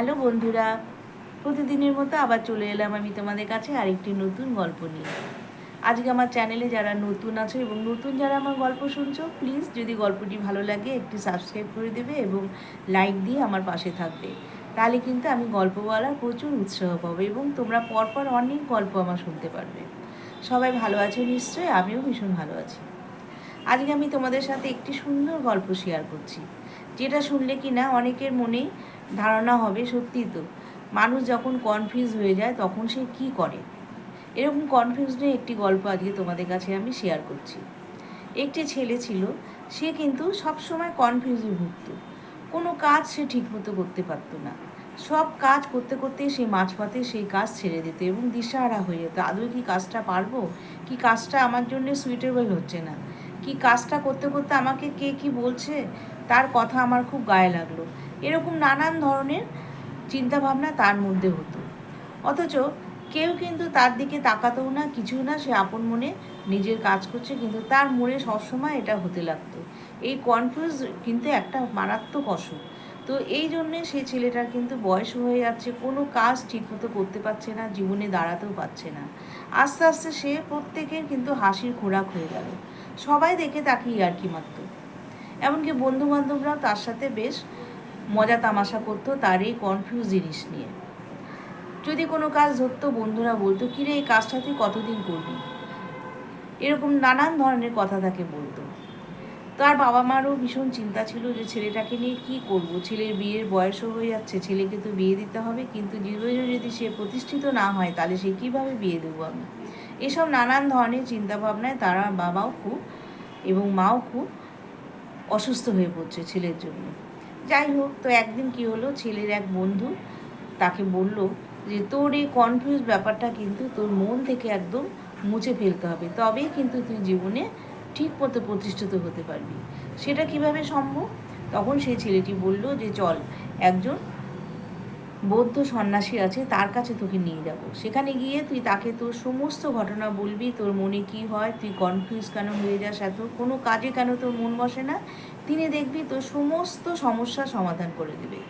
Hello বন্ধুরা, প্রতিদিনের মতো আবার চলে এলাম আমি তোমাদের কাছে আরেকটি নতুন গল্প নিয়ে। আজকে আমার চ্যানেলে যারা নতুন আছো এবং নতুন যারা আমার গল্প শুনছো প্লিজ যদি গল্পটি ভালো লাগে, একটি সাবস্ক্রাইব করে দেবে এবং লাইক দিয়ে আমার পাশে থাকবে। তাহলে কিন্তু আমি গল্প বলার প্রচুর উৎসাহ পাবো এবং তোমরা পরপর অনেক গল্প আমার শুনতে পারবে। সবাই ভালো আছো নিশ্চয়ই? আমিও ভীষণ ভালো আছি। আজকে আমি তোমাদের সাথে একটি সুন্দর গল্প শেয়ার করছি। যেটা শুনলে কি না অনেকের মনে ধারণা হবে সত্যি তো। মানুষ যখন কনফিউজ হয়ে যায়, তখন সে কি করে? এরকম কনফিউজ নিয়ে একটি গল্প আজকে তোমাদের কাছে আমি শেয়ার করছি। একটি ছেলে ছিল, সে কিন্তু সবসময় কনফিউজে ভুগত। কোনো কাজ সে ঠিকমতো করতে পারতো না। সব কাজ করতে করতে সে মাঝপথে সেই কাজ ছেড়ে দিত এবং দিশাহারা হয়ে যেত। আদৌ কি কাজটা পারব? কি কাজটা আমার জন্য সুইটেবল হচ্ছে না? কি কাজটা করতে করতে আমাকে কে কি বলছে? তার কথা আমার খুব গায়ে লাগল। এরকম নানান ধরনের চিন্তাভাবনা তার মধ্যে হতো। অথচ কেউ কিন্তু তার দিকে তাকাতেও না কিছু না, সে আপন মনে নিজের কাজ করছে, কিন্তু তার মনে সবসময় এটা হতে লাগতো। এই কনফিউজ কিন্তু একটা মারাত্মক অসুখ। তো এই জন্যে সেই ছেলেটার কিন্তু বয়স হয়ে যাচ্ছে, কোনো কাজ ঠিকমতো করতে পারছে না, জীবনে দাঁড়াতেও পারছে না। আস্তে আস্তে সে প্রত্যেকের কিন্তু হাসির খোরাক হয়ে গেল। সবাই দেখে তাকে ইয়ার্কি মারত। এমনকি বন্ধু বান্ধবরাও তার সাথে বেশ মজা তামাশা করতো তার এই কনফিউজ জিনিস নিয়ে। যদি কোনো কাজ ধরতো, বন্ধুরা বলতো, কিরে, এই কাজটা তুই কতদিন করবি? এরকম নানান ধরনের কথা তাকে বলতো। তার বাবা মারও ভীষণ চিন্তা ছিল যে ছেলেটাকে নিয়ে কি করব? ছেলের বিয়ের বয়সও হয়ে যাচ্ছে, ছেলেকে তো বিয়ে দিতে হবে, কিন্তু জীবনে যদি সে প্রতিষ্ঠিত না হয়, তাহলে সে কীভাবে বিয়ে দেবো আমি? এসব নানান ধরনের চিন্তাভাবনায় তারা বাবাও খুব এবং মাও খুব অসুস্থ হয়ে পড়ছে ছেলের জন্য। যাই হোক, তো একদিন কি হলো, ছেলের এক বন্ধু তাকে বলল যে, তোর এই কনফিউজ ব্যাপারটা কিন্তু তোর মন থেকে একদম মুছে ফেলতে হবে। তবেই কিন্তু তুই জীবনে ঠিক মতো প্রতিষ্ঠিত হতে পারবি। সেটা কীভাবে সম্ভব? তখন সেই ছেলেটি বলল যে, চল, একজন বৌদ্ধ সন্ন্যাসী আছে, তার কাছে তোকে নিয়ে যাব। সেখানে গিয়ে তুই তাকে তোর সমস্ত ঘটনা বলবি, তোর মনে কি হয়, তুই কনফিউজ কেন হয়ে যাস এত? কোনো কাজে কেন তোর মন বসে না? তিনি দেখবি তোর সমস্ত সমস্যার সমাধান করে দেবে।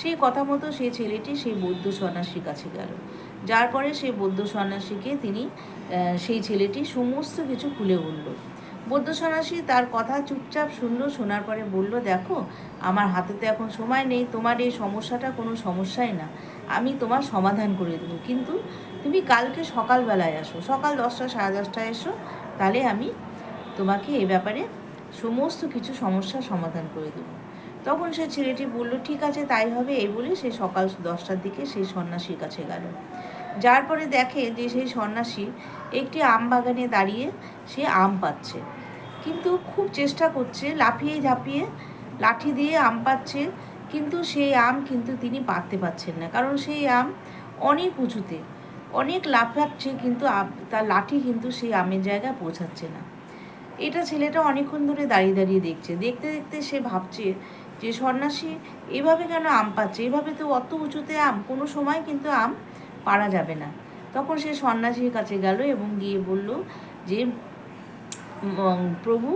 সেই কথা মতো সেই ছেলেটি সেই বৌদ্ধ সন্ন্যাসীর কাছে গেল। যার পরে সেই বৌদ্ধ সন্ন্যাসীকে তিনি সেই ছেলেটি সমস্ত কিছু খুলে বলল। বৌদ্ধ সন্ন্যাসী তার কথা চুপচাপ শুনল, শোনার পরে বলল, দেখো, আমার হাতে তো এখন সময় নেই, তোমার এই সমস্যাটা কোনো সমস্যাই না। আমি তোমার সমাধান করে দেবো। কিন্তু তুমি কালকে সকালবেলায় আসো। সকাল দশটা, সাড়ে দশটায় এসো। তাহলে আমি তোমাকে এ ব্যাপারে সমস্ত কিছু সমস্যার সমাধান করে দেবো। তখন সে ছেলেটি বলল, ঠিক আছে, তাই হবে। এই বলে সে সকাল দশটার দিকে সেই সন্ন্যাসীর কাছে গেল। যার পরে দেখে যে সেই সন্ন্যাসী একটি আম বাগানে দাঁড়িয়ে সে আম পাচ্ছে। কিন্তু খুব চেষ্টা করছে, লাফিয়ে ঝাঁপিয়ে লাঠি দিয়ে আম পাচ্ছে, কিন্তু সেই আম কিন্তু তিনি পারতে পারছেন না। কারণ সেই আম অনেক উঁচুতে, অনেক লাফাচ্ছে, কিন্তু তার লাঠি কিন্তু সেই আমের জায়গায় পৌঁছাচ্ছে না। এটা ছেলেটা অনেকক্ষণ ধরে দাঁড়িয়ে দাঁড়িয়ে দেখছে। দেখতে দেখতে সে ভাবছে যে, সন্ন্যাসী, এভাবে কেন আম পাচ্ছে? এভাবে তো অত উঁচুতে আম, কোনো সময় কিন্তু আম পারা যাবে না। তখন সে সন্ন্যাসীর কাছে গেল এবং গিয়ে বলল যে প্রভু,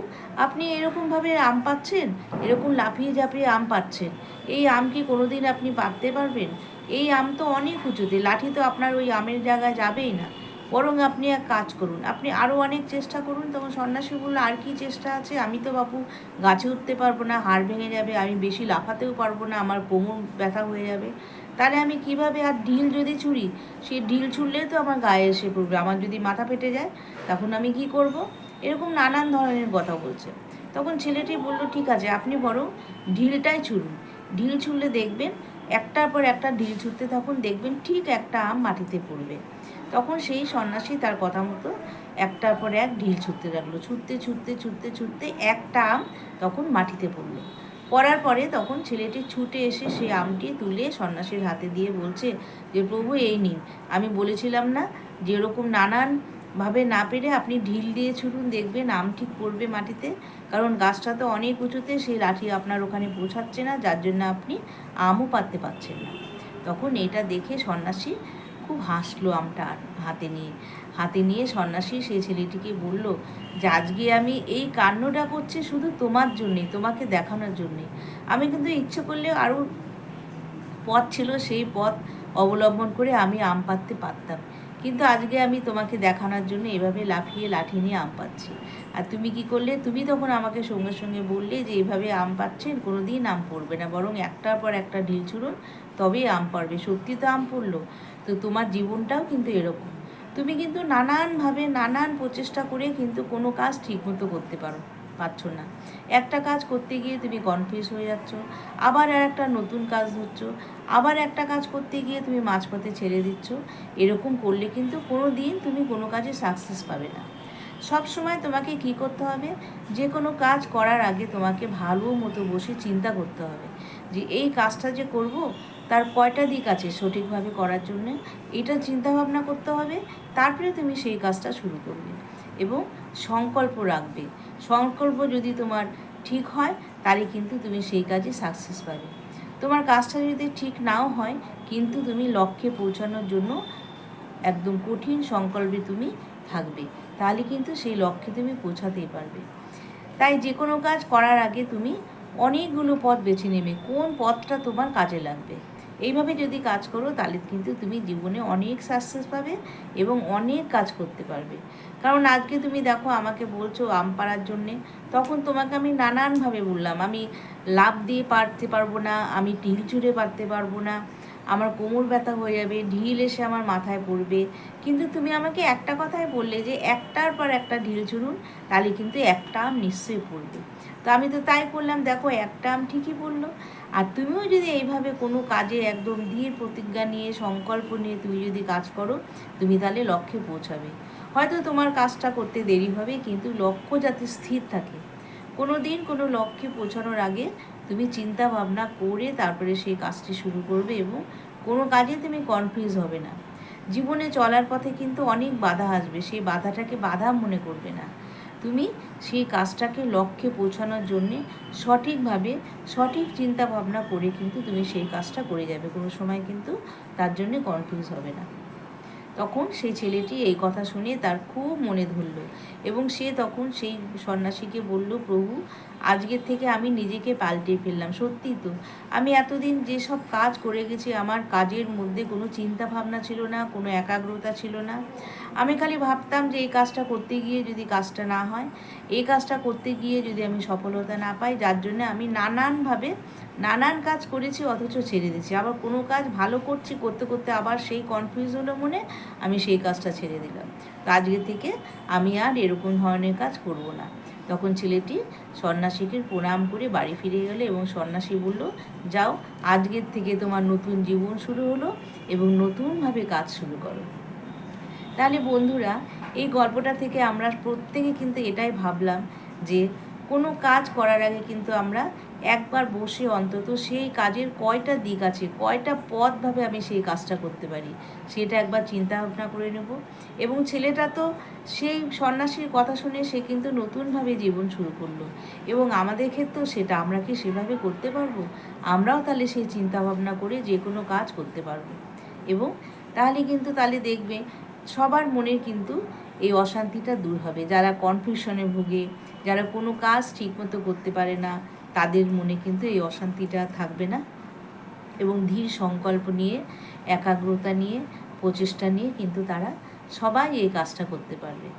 আপনি এরকমভাবে আম পাচ্ছেন? এরকম লাফিয়ে ঝাঁপিয়ে আম পাচ্ছেন? এই আম কি কোনোদিন আপনি পাততে পারবেন? এই আম তো অনেক উঁচুতে, লাঠি তো আপনার ওই আমের জায়গায় যাবেই না। বরং আপনি এক কাজ করুন, আপনি আরও অনেক চেষ্টা করুন। তখন সন্ন্যাসী বলল, আর কি চেষ্টা আছে? আমি তো বাপু গাছে উঠতে পারব না, হাড় ভেঙে যাবে, আমি বেশি লাফাতেও পারব না, আমার কোমর ব্যথা হয়ে যাবে। তাহলে আমি কীভাবে আর ঢিল যদি ছুরি সেই ঢিল ছুড়লেই তো আমার গায়ে এসে পড়বে, আমার যদি মাথা ফেটে যায়, তখন আমি কি করব? এরকম নানান ধরনের কথা বলছে। তখন ছেলেটি বলল, ঠিক আছে, আপনি বরং ঢিলটাই ছুড়ুন। ঢিল ছুড়লে দেখবেন, একটার পর একটা ঢিল ছুটতে থাকুন, দেখবেন ঠিক একটা আম মাটিতে পড়বে। তখন সেই সন্ন্যাসী তার কথা মতো একটার পর এক ঢিল ছুটতে লাগল। ছুটতে ছুটতে ছুটতে ছুটতে একটা আম তখন মাটিতে পড়ল। পড়ার পরে তখন ছেলেটি ছুটে এসে সেই আমটি তুলে সন্ন্যাসীর হাতে দিয়ে বলছে, যে প্রভু, এই নিন। আমি বলেছিলাম না যে এরকম নানান ভাবে না পেরে আপনি ঢিল দিয়ে ছুটুন, দেখবেন আম ঠিক পড়বে মাটিতে। কারণ গাছটা তো অনেক উঁচুতে, সেই লাঠি আপনার ওখানে পৌঁছাচ্ছে না, যার জন্য আপনি আমও পাততে পারছেন না। তখন এটা দেখে সন্ন্যাসী খুব হাসলো আমটা হাতে নিয়ে। হাতে নিয়ে সন্ন্যাসী সেই ছেলেটিকে বলল, যে আজকে আমি এই কান্নটা করছি শুধু তোমার জন্যে তোমাকে দেখানোর জন্যে আমি কিন্তু ইচ্ছে করলে আরও পথ ছিল সেই পথ অবলম্বন করে আমি আম পাততে পারতাম। কিন্তু আজকে আমি তোমাকে দেখানোর জন্য এভাবে লাফিয়ে লাঠি নিয়ে আম পাচ্ছি। আর তুমি কি করলে? তুমি তখন আমাকে সঙ্গে সঙ্গে বললে যে এইভাবে আম পাচ্ছেন কোনো দিন আম পড়বে না। বরং একটার পর একটা ঢিল ছুড়ুন, তবেই আম পারবে। সত্যি তো আম পড়ল। তো তোমার জীবনটাও কিন্তু এরকম। তুমি কিন্তু নানানভাবে নানান প্রচেষ্টা করে কিন্তু কোনো কাজ ঠিকমতো করতে পারো। পারছ না। একটা কাজ করতে গিয়ে তুমি কনফিউজ হয়ে যাচ্ছ, আবার আর একটা নতুন কাজ ধরছো, আবার একটা কাজ করতে গিয়ে তুমি মাঝপথে ছেড়ে দিচ্ছ। এরকম করলে কিন্তু কোনো দিন তুমি কোনো কাজে সাকসেস পাবে না। সব সময় তোমাকে কি করতে হবে? যে কোনো কাজ করার আগে তোমাকে ভালো মতো বসে চিন্তা করতে হবে। যে এই কাজটা যে করব, তার কয়টা দিক আছে সঠিকভাবে করার জন্য, এটা চিন্তা ভাবনা করতে হবে, তারপরে তুমি সেই কাজটা শুরু করবে। এবং সংকল্প রাখবে। সংকল্প যদি তোমার ঠিক হয়, তাহলে কিন্তু তুমি সেই কাজে সাকসেস পাবে। তোমার কাজটা যদি ঠিক নাও হয়, কিন্তু তুমি লক্ষ্যে পৌঁছানোর জন্য একদম কঠিন সংকল্পে তুমি থাকবে। তাহলে কিন্তু সেই লক্ষ্যে তুমি পৌঁছাতেই পারবে। তাই যে কোনো কাজ করার আগে তুমি অনেকগুলো পথ বেছে নেবে, কোন পথটা তোমার কাজে লাগবে। এইভাবে যদি কাজ করো, তাহলে কিন্তু তুমি জীবনে অনেক সাকসেস পাবে এবং অনেক কাজ করতে পারবে। কারণ আজকে তুমি দেখো আমাকে বলছো আম পাড়ার জন্যে, তখন তোমাকে আমি নানানভাবে বললাম, আমি লাভ দিয়ে পারতে পারব না, আমি টিল চুড়ে পারতে পারব না, আমার কোমর ব্যথা হয়ে যাবে, ঢিল এসে আমার মাথায় পড়বে। কিন্তু তুমি আমাকে একটা কথাই বললে যে একটার পর একটা ঢিল চুরুন, তাহলে কিন্তু একটা আম নিশ্চয়ই পড়বে। তো আমি তো তাই করলাম, দেখো একটা আম ঠিকই পড়ল। আর তুমিও যদি এইভাবে কোনো কাজে একদম ধীর প্রতিজ্ঞা নিয়ে, সংকল্প নিয়ে তুমি যদি কাজ করো, তুমি তাহলে লক্ষ্যে পৌঁছাবে। হয়তো তোমার কাজটা করতে দেরি হবে, কিন্তু লক্ষ্য যাতে স্থির থাকে। কোনো দিন কোনো লক্ষ্যে পৌঁছানোর আগে তুমি চিন্তা ভাবনা করে তারপরে সেই কাজটি শুরু করবে এবং কোনো কাজে তুমি কনফিউজ হবে না। জীবনে চলার পথে কিন্তু অনেক বাধা আসবে, সেই বাধাটাকে বাধা মনে করবে না। তুমি সেই কাজটাকে লক্ষ্যে পৌঁছানোর জন্যে সঠিকভাবে সঠিক চিন্তা ভাবনা করে কিন্তু তুমি সেই কাজটা করে যাবে। কোনো সময় কিন্তু তার জন্যে কনফিউজ হবে না। তখন সেই ছেলেটি এই কথা শুনে তার খুব মনে ধরল এবং সে তখন সেই সন্ন্যাসীকে বলল, প্রভু আজকের থেকে আমি নিজেকে পাল্টে ফেললাম, সত্যি তো। আমি এতদিন যেসব কাজ করে গেছি, আমার কাজের মধ্যে কোনো চিন্তা ভাবনা ছিল না, কোনো একাগ্রতা ছিল না। আমি খালি ভাবতাম যে এই কাজটা করতে গিয়ে যদি কাজটা না হয়, এই কাজটা করতে গিয়ে যদি আমি সফলতা না পাই, যার জন্য আমি নানানভাবে নানান কাজ করেছি, অথচ ছেড়ে দিয়েছি। আবার কোনো কাজ ভালো করছি, করতে করতে আবার সেই কনফিউজ হলো মনে, আমি সেই কাজটা ছেড়ে দিলাম। তো আজকে থেকে আমি আর এরকম ধরনের কাজ করব না। তখন ছেলেটি সন্ন্যাসীকে প্রণাম করে বাড়ি ফিরে গেলে এবং সন্ন্যাসী বলল, যাও, আজকের থেকে তোমার নতুন জীবন শুরু হলো এবং নতুনভাবে কাজ শুরু করো। তাহলে বন্ধুরা, এই গল্পটা থেকে আমরা প্রত্যেকে কিন্তু এটাই ভাবলাম যে কোনো কাজ করার আগে কিন্তু আমরা একবার বসে অন্তত সেই কাজের কয়টা দিক আছে, কয়টা পথভাবে আমি সেই কাজটা করতে পারি, সেটা একবার চিন্তা ভাবনা করে নেব। এবং ছেলেটা তো সেই সন্ন্যাসীর কথা শুনে সে কিন্তু নতুনভাবে জীবন শুরু করল। এবং আমাদের ক্ষেত্রেও সেটা, আমরা কি সেভাবে করতে পারব? আমরাও তাহলে সেই চিন্তা ভাবনা করে যে কোনো কাজ করতে পারব। এবং তাহলে কিন্তু তাহলে দেখবে, সবার মনের কিন্তু এই অশান্তিটা দূর হবে। যারা কনফিউশনে ভোগে, যারা কোনো কাজ ঠিকমতো করতে পারে না তাদের মনে কিন্তু এই অশান্তিটা থাকবে না। এবং ধীর সংকল্প নিয়ে, একাগ্রতা নিয়ে, প্রচেষ্টা নিয়ে কিন্তু তারা সবাই এই কাজটা করতে পারবে।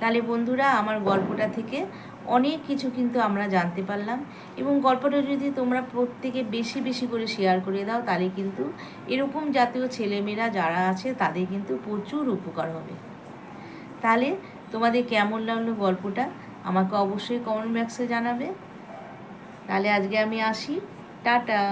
তাহলে বন্ধুরা, আমার গল্পটা থেকে অনেক কিছু কিন্তু আমরা জানতে পারলাম এবং গল্পটা যদি তোমরা প্রত্যেকে বেশি বেশি করে শেয়ার করে দাও, তাহলে কিন্তু এরকম জাতীয় ছেলেমেয়েরা যারা আছে, তাদের কিন্তু প্রচুর উপকার হবে। তাহলে তোমাদের কেমন লাগল গল্পটা? আমাকে অবশ্যই কমেন্ট বক্সে জানাবে। তাহলে আজকে আমি আসি। টাটা।